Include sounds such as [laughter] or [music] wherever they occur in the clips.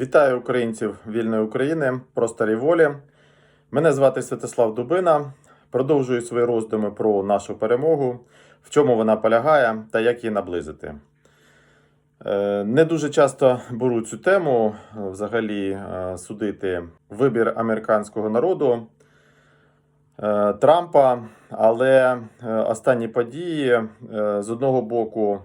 Вітаю українців вільної України, просторі волі. Мене звати Святослав Дубина. Продовжую свої роздуми про нашу перемогу, в чому вона полягає та як її наблизити. Е, Не дуже часто беру цю тему е, взагалі е, судити вибір американського народу Трампа, але останні події з одного боку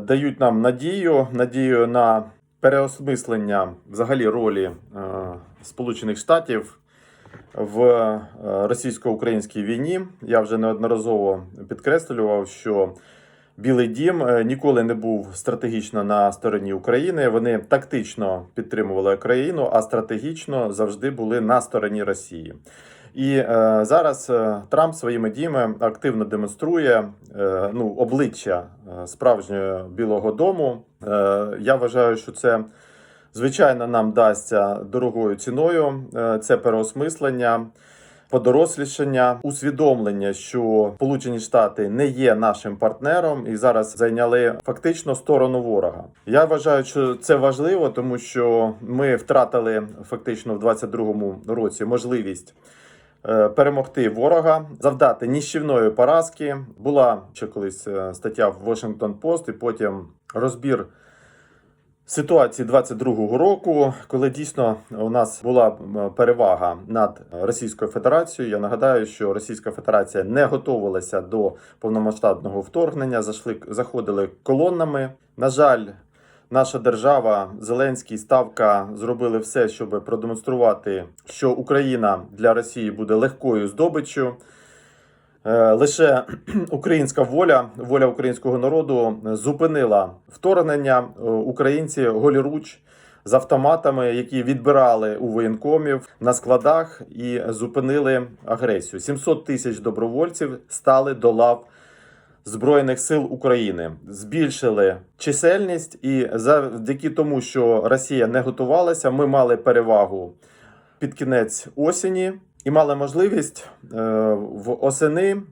дають нам надію, надію на переосмислення взагалі ролі е, Сполучених Штатів в е, російсько-українській війні. Я вже неодноразово підкреслював, що Білий Дім е, ніколи не був стратегічно на стороні України. Вони тактично підтримували Україну, а стратегічно завжди були на стороні Росії. І е, зараз е, Трамп своїми діями активно демонструє е, ну, обличчя е, справжнього Білого Дому. Е, я вважаю, що це звичайно нам дасться дорогою ціною. Е, це переосмислення. Подорослішання, усвідомлення, що Сполучені Штати не є нашим партнером і зараз зайняли фактично сторону ворога. Я вважаю, що це важливо, тому що ми втратили фактично в 22-му році можливість перемогти ворога, завдати ніщівної поразки. Була ще колись е, стаття в Washington Post і потім розбір ситуації 22-го року, коли дійсно у нас була перевага над Російською Федерацією. Я нагадаю, що Російська Федерація не готувалася до повномасштабного вторгнення. Зайшли заходили колоннами. На жаль. Наша держава, Зеленський, Ставка зробили все, щоб продемонструвати, що Україна для Росії буде легкою здобиччю. Е, Лише [clears throat] українська воля, воля українського народу зупинила вторгнення. Е, Українці голіруч з автоматами, які відбирали у воєнкомів на складах і зупинили агресію. 700 тисяч добровольців стали до лав Збройних сил України, збільшили чисельність, і завдяки тому, що Росія не готувалася, ми мали перевагу під кінець осені і мали можливість е, в осени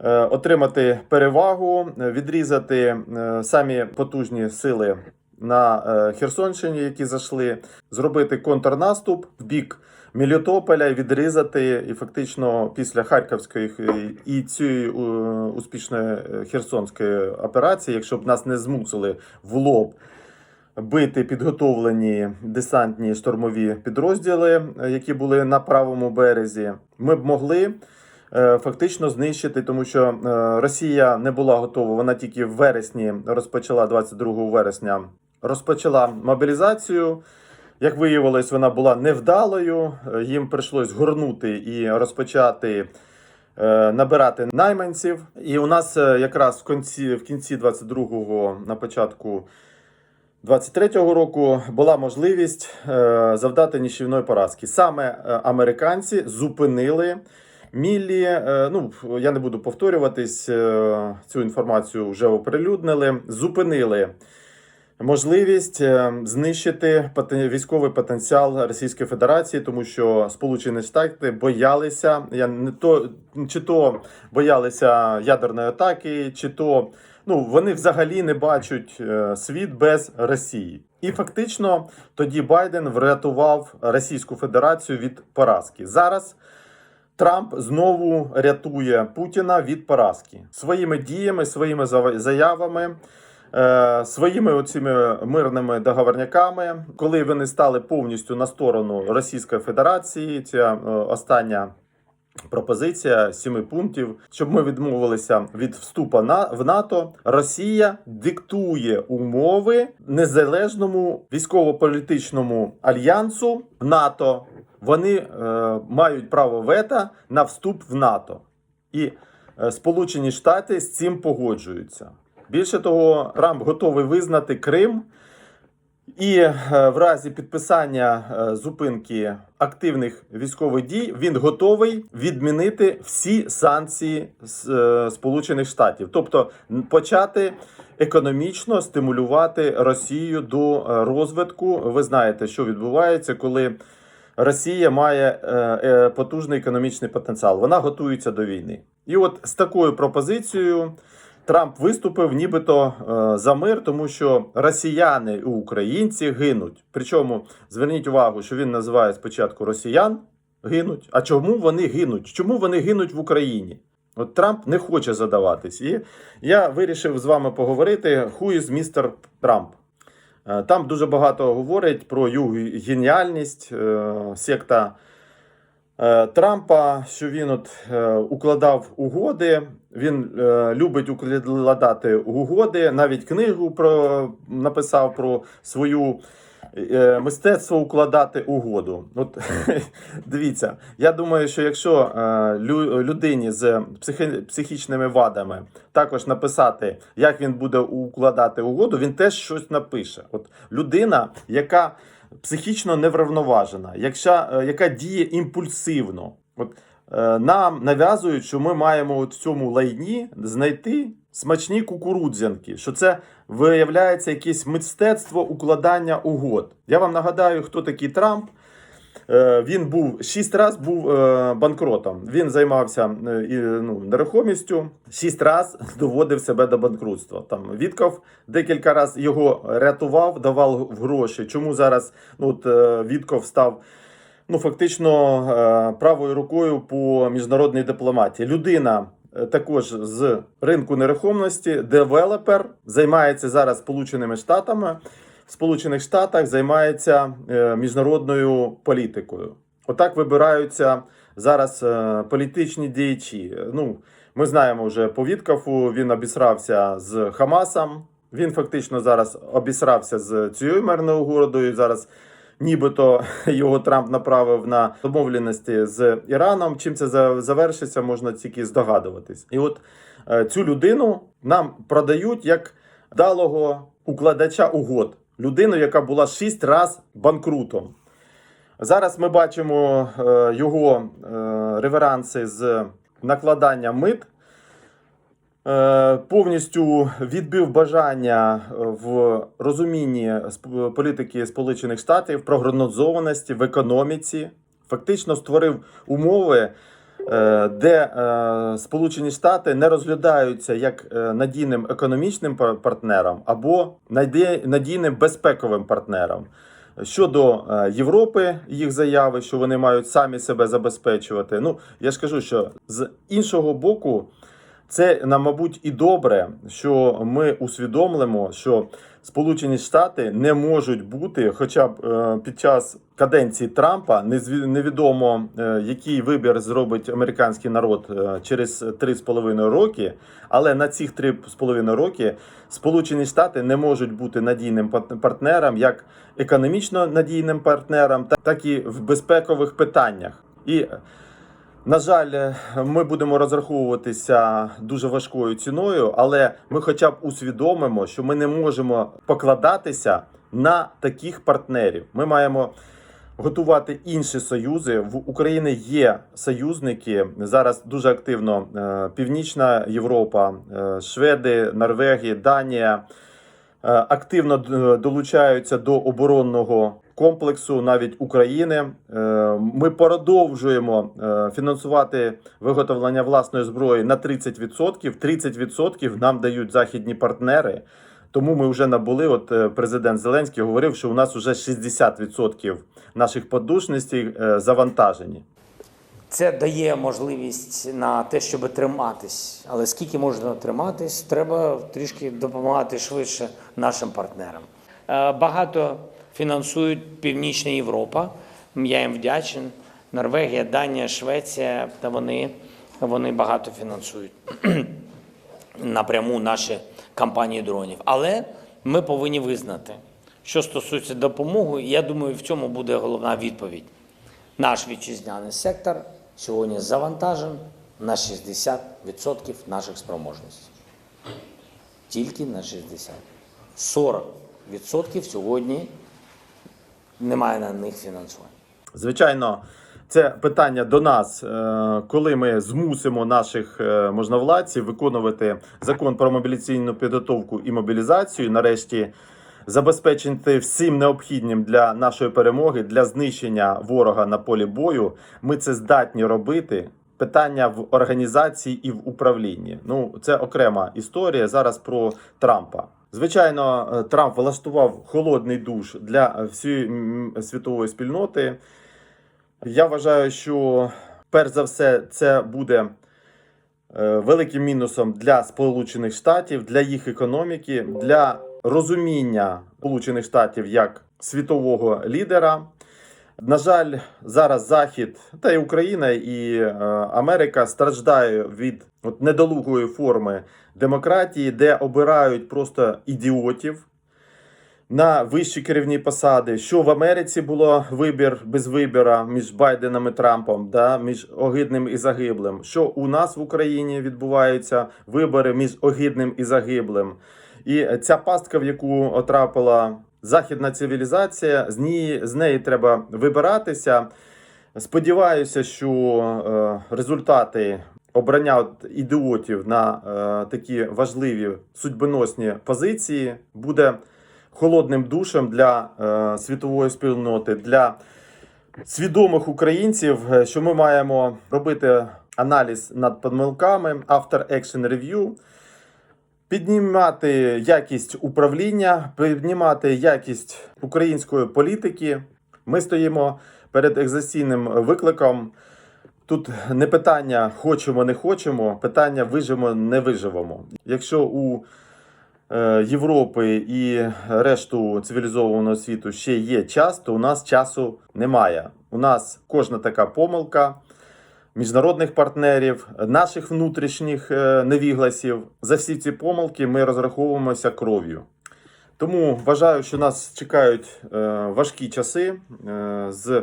е, отримати перевагу, відрізати е, самі потужні сили на Херсонщині, які зайшли, зробити контрнаступ в бік Мелітополя, відрізати і фактично після Харківської і цієї е, успішної е, Херсонської операції, якщо б нас не змусили в лоб бити підготовлені десантні штурмові підрозділи, е, які були на правому березі, ми б могли. Фактично знищити, тому що Росія не була готова. Вона тільки в вересні розпочала 22 вересня. Розпочала мобілізацію. Як виявилось, вона була невдалою. Їм прийшлось горнути і розпочати е, набирати найманців. І у нас е, якраз в кінці, в кінці 22-го, на початку 23-го року була можливість е, завдати ніщівної поразки. Саме американці зупинили Міллі. Ну я не буду повторюватись, цю інформацію вже оприлюднили. Зупинили можливість е, знищити військовий потенціал Російської Федерації, тому що Сполучені Штати боялися я не то чи то боялися ядерної атаки, чи то ну вони взагалі не бачать е, світ без Росії. І фактично тоді Байден врятував Російську Федерацію від поразки. Зараз Трамп знову рятує Путіна від поразки своїми діями, своїми заявами. Е, Своїми оціми мирними договорняками, коли вони стали повністю на сторону Російської Федерації, ця е, остання пропозиція сіми пунктів, щоб ми відмовилися від вступу на в НАТО. Росія диктує умови незалежному військово-політичному альянсу НАТО. Вони е, мають право вето на вступ в НАТО, і е, Сполучені Штати з цим погоджуються. Більше того, Трамп готовий визнати Крим. І е, в разі підписання е, зупинки активних військових дій він готовий відмінити всі санкції е, Сполучених Штатів, тобто почати економічно стимулювати Росію до розвитку. Ви знаєте, що відбувається, коли Росія має потужний економічний потенціал. Вона готується до війни. І от з такою пропозицією Трамп виступив нібито е, за мир, тому що росіяни і українці гинуть. Причому зверніть увагу, що він називає спочатку росіян гинуть. А чому вони гинуть? Чому вони гинуть в Україні? От Трамп не хоче задаватись. І я вирішив з вами поговорити who is містер Трамп. Е, Там дуже багато говорять про його геніальність, е, секта Трампа, що він от е, укладав угоди. Він е, любить укладати угоди. Навіть книгу про написав про свою е, мистецтво укладати угоду. От [laughs] дивіться, я думаю, що якщо е, людині з психі, психічними вадами також написати, як він буде укладати угоду, він теж щось напише. От людина, яка психічно неврівноважена, якщо, е, яка діє імпульсивно. От, е, нам нав'язують, що ми маємо от в цьому лайні знайти смачні кукурудзянки, що це виявляється якесь мистецтво укладання угод. Я вам нагадаю, хто такий Трамп. Е, Він був шість разів був е, банкротом. Він займався е, ну, нерухомістю, шість разів [laughs] доводив себе до банкрутства. Там Вітков декілька разів його рятував, давав гроші. Чому зараз ну, от, Вітков став ну, фактично правою рукою по міжнародній дипломатії? Людина. Також з ринку нерухомості, девелопер займається зараз Сполученими Штатами Сполучених Штатах займається е, міжнародною політикою. Отак вибираються зараз е, політичні діячі. Ну, ми знаємо вже по Віткафу, він обісрався з Хамасом. Він фактично зараз обісрався з цією мирною угодою. Зараз нібито [laughs] його Трамп направив на домовленості з Іраном. Чим це завершиться, можна тільки здогадуватись. І от е, цю людину нам продають як вдалого укладача угод. Людину, яка була шість разів банкрутом. Зараз ми бачимо е, його е, реверанси з накладання мит. Е, повністю відбив бажання в розумінні політики Сполучених Штатів, прогнозованості в економіці. Фактично створив умови, де е, Сполучені Штати не розглядаються як е, надійним економічним пар- партнером або надійним безпековим партнером. Щодо е, Європи, їх заяви, що вони мають самі себе забезпечувати. Ну я ж кажу, що з іншого боку, це нам, мабуть, і добре, що ми усвідомлимо, що Сполучені Штати не можуть бути, хоча б е, під час каденції Трампа, невідомо е, який вибір зробить американський народ е, через 3,5 роки. Але на цих 3,5 роки Сполучені Штати не можуть бути надійним партнером, як економічно надійним партнером, так і в безпекових питаннях. І на жаль, е, ми будемо розраховуватися дуже важкою ціною, але ми хоча б усвідомимо, що ми не можемо покладатися на таких партнерів. Ми маємо готувати інші союзи. В Україні є союзники зараз дуже активно е, Північна Європа, е, Шведи, Норвегія, Данія. Активно долучаються до оборонного комплексу навіть України. Е, Ми продовжуємо е, фінансувати виготовлення власної зброї на 30%. 30% нам дають західні партнери. Тому ми вже набули. От е, президент Зеленський говорив, що у нас вже 60% наших подушностей завантажені. Це дає можливість на те, щоб триматись. Але скільки можна триматись, треба трішки допомагати швидше нашим партнерам. Багато фінансують Північна Європа. Я їм вдячен. Норвегія, Данія, Швеція, та вони, вони багато фінансують [clears throat] напряму наші компанії дронів. Але ми повинні визнати, що стосується допомоги, я думаю, в цьому буде головна відповідь. Наш вітчизняний сектор сьогодні завантажен на 60% наших спроможностей. Тільки на 60. 40% сьогодні немає на них фінансування. Звичайно, це питання до нас, е, коли ми змусимо наших е, можновладців виконувати закон про мобілізаційну підготовку і мобілізацію. Нарешті забезпечити всім необхідним для нашої перемоги, для знищення ворога на полі бою. Ми це здатні робити. питання в організації і в управлінні. Ну, це окрема історія зараз про Трампа. Звичайно, е, Трамп влаштував холодний душ для всієї світової спільноти. Я вважаю, що перш за все це буде е, великим мінусом для Сполучених Штатів, для їх економіки, для розуміння Сполучених Штатів як світового лідера. На жаль, зараз Захід та й Україна і е, Америка страждає від недолугої форми демократії, де обирають просто ідіотів на вищі керівні посади. Що в Америці було вибір без вибора між Байденом і Трампом, да, між огидним і загиблим. Що у нас в Україні відбуваються вибори між огидним і загиблим. І ця пастка, в яку отрапила західна цивілізація, з неї, з неї треба вибиратися. Сподіваюся, що е, результати обрання от ідіотів на е, такі важливі судьбоносні позиції буде холодним душем для е, світової спільноти, для свідомих українців, що ми маємо робити аналіз над помилками, after action review, піднімати якість управління, піднімати якість української політики. Ми стоїмо перед екзаційним викликом. Тут не питання хочемо, не хочемо, питання виживемо, не виживемо. Якщо у е, Європи і решту цивілізованого світу ще є час, то у нас часу немає. У нас кожна така помилка міжнародних партнерів, наших внутрішніх е, невігласів. За всі ці помилки ми розраховуємося кров'ю. Тому вважаю, що нас чекають е, важкі часи е, з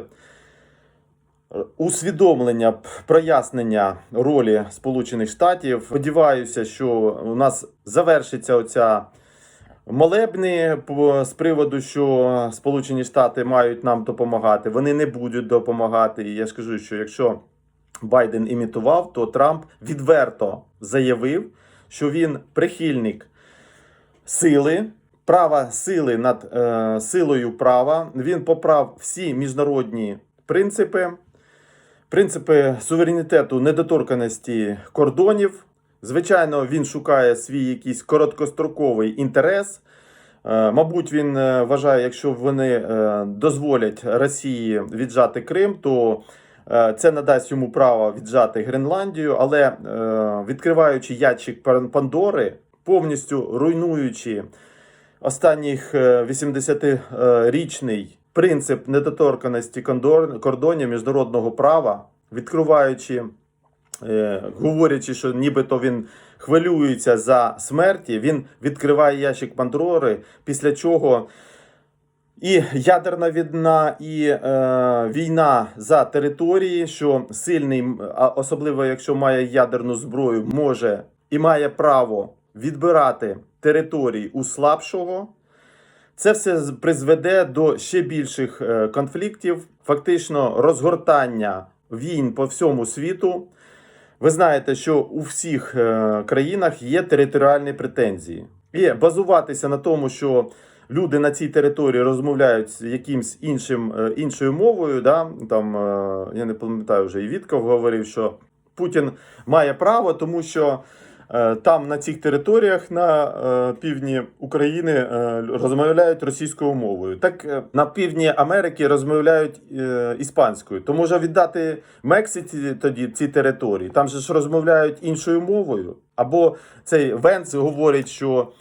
усвідомлення прояснення ролі Сполучених Штатів. Сподіваюся, що у нас завершиться оця молебни по- з приводу, що Сполучені Штати мають нам допомагати. Вони не будуть допомагати. І я ж кажу, що якщо Байден імітував, то Трамп відверто заявив, що він прихильник сили, права сили над е, силою права. Він поправ всі міжнародні принципи, принципи суверенітету, недоторканості кордонів. Звичайно, він шукає свій якийсь короткостроковий інтерес. Е, Мабуть, він е, вважає, якщо вони е, дозволять Росії віджати Крим, то це надасть йому право віджати Гренландію, але е, відкриваючи Пан- Пандори, повністю руйнуючи останніх е, 80-річний принцип недоторканості кордонів міжнародного права, відкриваючи, е, говорячи, що нібито він хвилюється за смерті, він відкриває ящик Пандори, після чого і ядерна війна, і е, війна за території, що сильний, особливо якщо має ядерну зброю, може і має право відбирати території у слабшого. Це все призведе до ще більших е, конфліктів, фактично розгортання війн по всьому світу. Ви знаєте, що у всіх е, країнах є територіальні претензії. І базуватися на тому, що люди на цій території розмовляють якимсь іншим, е, іншою мовою. Да? Там, е, я не пам'ятаю, вже і Вітков говорив, що Путін має право, тому що е, там на цих територіях на півдні України розмовляють російською мовою. Так на півдні Америки розмовляють іспанською. То може віддати Мексиці тоді ці території. Там же ж розмовляють іншою мовою. Або цей Венц говорить, що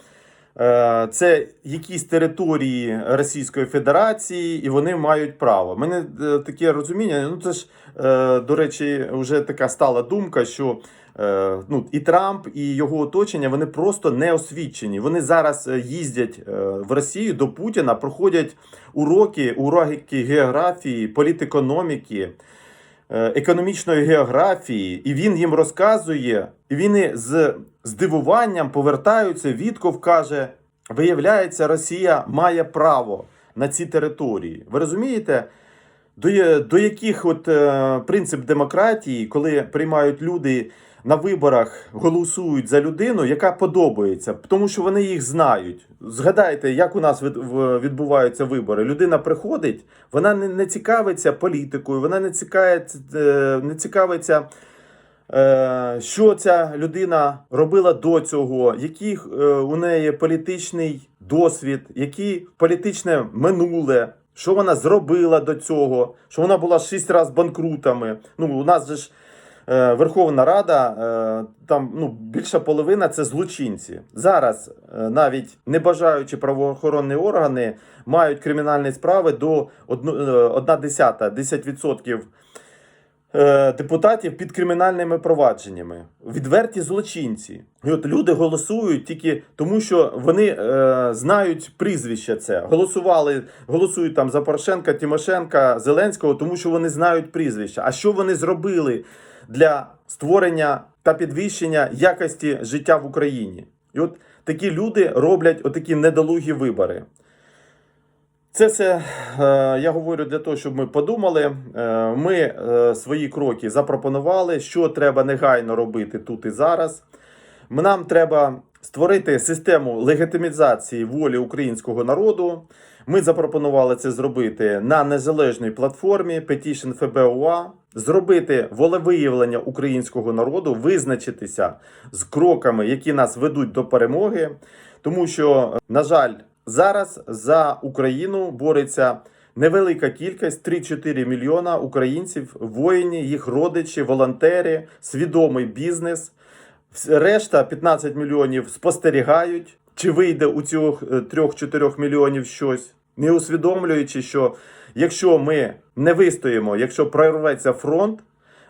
це якісь території Російської Федерації, і вони мають право. Мене е, таке розуміння. Ну це ж е, до речі, вже така стала думка, що е, ну, і Трамп, і його оточення вони просто не освічені. Вони зараз е, їздять е, в Росію до Путіна, проходять уроки, уроки географії, політекономіки. Е, Економічної географії, і він їм розказує, і вони з здивуванням повертаються. Вітков каже: виявляється, Росія має право на ці території. Ви розумієте? До, до яких от е, принцип демократії, коли приймають люди на виборах, голосують за людину, яка подобається, тому що вони їх знають. Згадайте, як у нас відбуваються вибори. Людина приходить, вона не, цікавиться політикою, вона не цікавиться, е, не цікавиться Е, що ця людина робила до цього, який е, у неї політичний досвід, які політичне минуле, що вона зробила до цього, що вона була шість разів банкрутами. Ну, у нас же ж Верховна Рада, е, там ну, більша половина це злочинці. Зараз, е, навіть не бажаючи правоохоронні органи, мають кримінальні справи до одну- е, одна десята, 10% е, депутатів під кримінальними провадженнями. Відверті злочинці. І от люди голосують тільки тому, що вони е, знають прізвище це. Голосували, голосують там за Порошенка, Тимошенка, Зеленського, тому що вони знають прізвище. А що вони зробили для створення та підвищення якості життя в Україні? І от такі люди роблять отакі недолугі вибори. Це все е, я говорю для того, щоб ми подумали. Е, ми е, свої кроки запропонували, що треба негайно робити тут і зараз. Нам треба створити систему легітимізації волі українського народу. Ми запропонували це зробити на незалежній платформі Petition FBOA, зробити волевиявлення українського народу, визначитися з кроками, які нас ведуть до перемоги. Тому що, на жаль, зараз за Україну бореться невелика кількість 3-4 мільйона українців, воїнів, їх родичі, волонтери, свідомий бізнес. Решта 15 мільйонів спостерігають, чи вийде у цих е, 3-4 мільйонів щось, не усвідомлюючи, що якщо ми не вистоїмо, якщо прорветься фронт,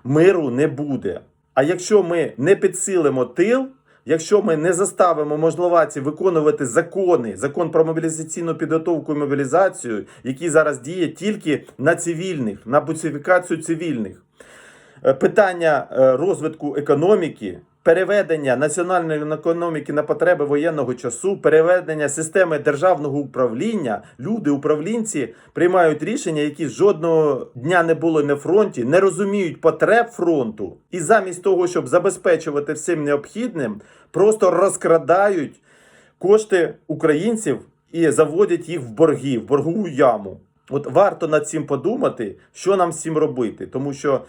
миру не буде. А якщо ми не підсилимо тил, якщо ми не заставимо можновладці виконувати закони, закон про мобілізаційну підготовку і мобілізацію, який зараз діє тільки на цивільних, на буцифікацію цивільних, Е, питання е, розвитку економіки, переведення національної економіки на потреби воєнного часу, переведення системи державного управління, люди, управлінці приймають рішення, які жодного дня не були на фронті, не розуміють потреб фронту, і замість того, щоб забезпечувати всім необхідним, просто розкрадають кошти українців і заводять їх в борги, в боргову яму. От варто над цим подумати, що нам цим робити, тому що.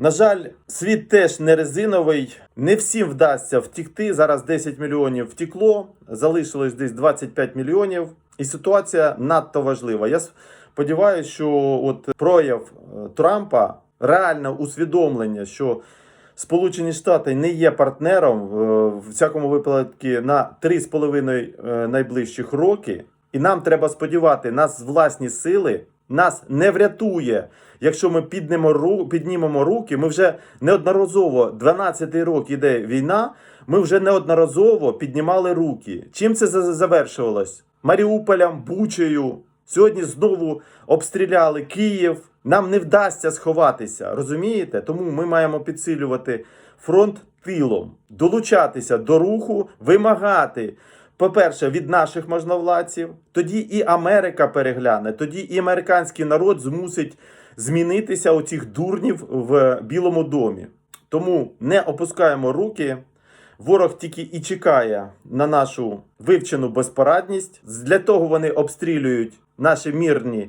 На жаль, світ теж не резиновий. Не всім вдасться втікти. Зараз 10 мільйонів втекло, залишилось десь 25 мільйонів. І ситуація надто важлива. Я сподіваюся, що от прояв е, Трампа реальне усвідомлення, що Сполучені Штати не є партнером е, в всякому випадку на 3,5 е, найближчих роки. І нам треба сподівати, нас власні сили нас не врятує. Якщо ми піднемо ру, піднімемо руки, ми вже неодноразово 12-й рок іде війна. Ми вже неодноразово піднімали руки. Чим це за- завершувалось? Маріуполем, Бучею. Сьогодні знову обстріляли Київ. Нам не вдасться сховатися, розумієте? Тому ми маємо підсилювати фронт тилом, долучатися до руху, вимагати. По-перше, від наших можновладців, тоді і Америка перегляне, тоді і американський народ змусить змінитися у цих дурнів в Білому домі. Тому не опускаємо руки. Ворог тільки і чекає на нашу вивчену безпорадність. Для того вони обстрілюють наші мирні е,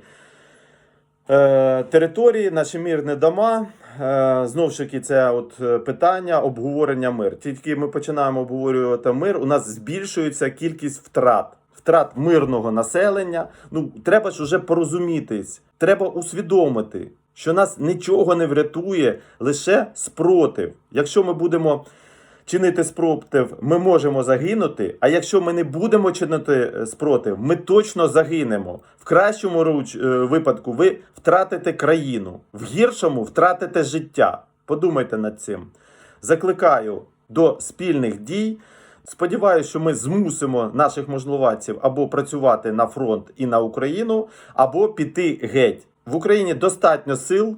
території, наші мирні дома. Е, знову ж таки, це от е, питання обговорення мир. Тільки ми починаємо обговорювати мир, у нас збільшується кількість втрат. Втрат мирного населення. Ну треба ж уже порозумітись. Треба усвідомити, що нас нічого не врятує, лише спротив. Якщо ми будемо чинити спротив, ми можемо загинути. А якщо ми не будемо чинити е, спротив, ми точно загинемо. В кращому руч, е, випадку ви втратите країну, в гіршому втратите життя. Подумайте над цим. Закликаю до спільних дій. Сподіваюся, що ми змусимо наших можновладців або працювати на фронт і на Україну, або піти геть. В Україні достатньо сил,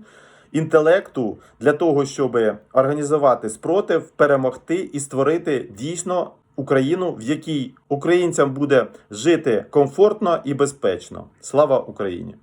інтелекту для того, щоб організувати спротив, перемогти і створити дійсно Україну, в якій українцям буде жити комфортно і безпечно. Слава Україні!